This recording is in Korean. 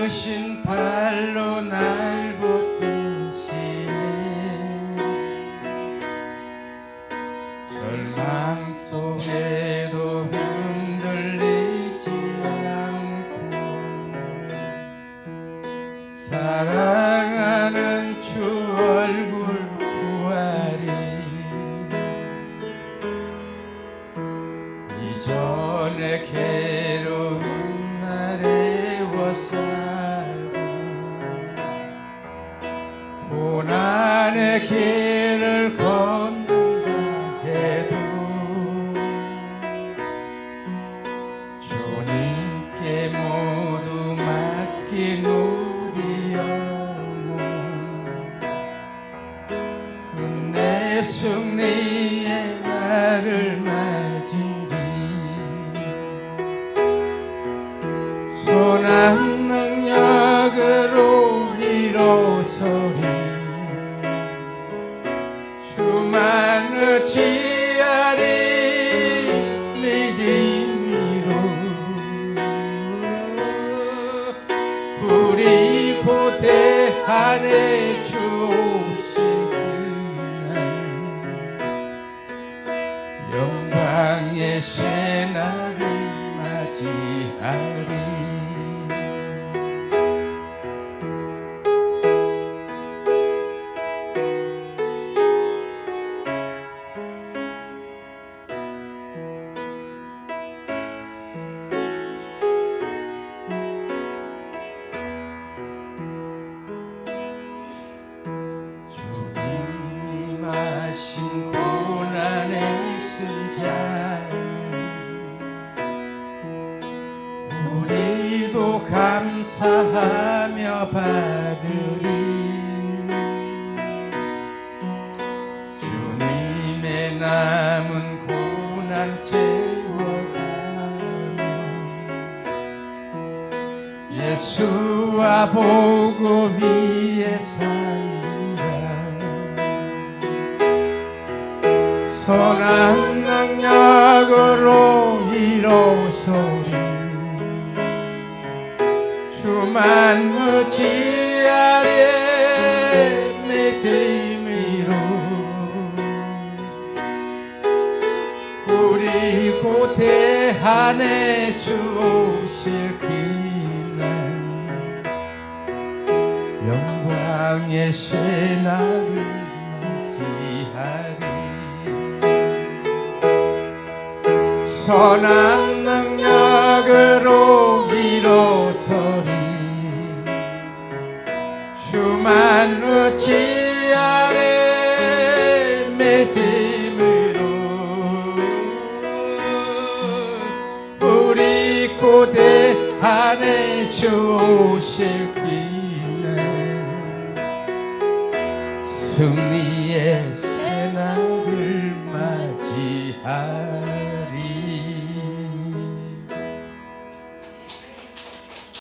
크신 발로 날 붙드시네. 절망 속에도 흔들리지 않고 사랑하는 주 얼굴 구하리 이전에 괴 고난의 길을 걷는다 해도 주님께 모두 맡긴 우리 영혼 끝내 승리의 날을 손한 능 우리 고대 안에 주오신 그날 영광의 새날을 맞이하리 감사하며 받으리. 주님의 남은 고난 채워가며 예수와 복음 위에 살리라. 선한 능력으로 일어서 리 주만 의지하리 믿음으로 우리 고대 안에 주오실 그날 영광의 새날을 맞이하리. 선한 능력으로 일어서 리 주만 의지하리 믿음으로 우리 고대 안에 주오실 그날 승리의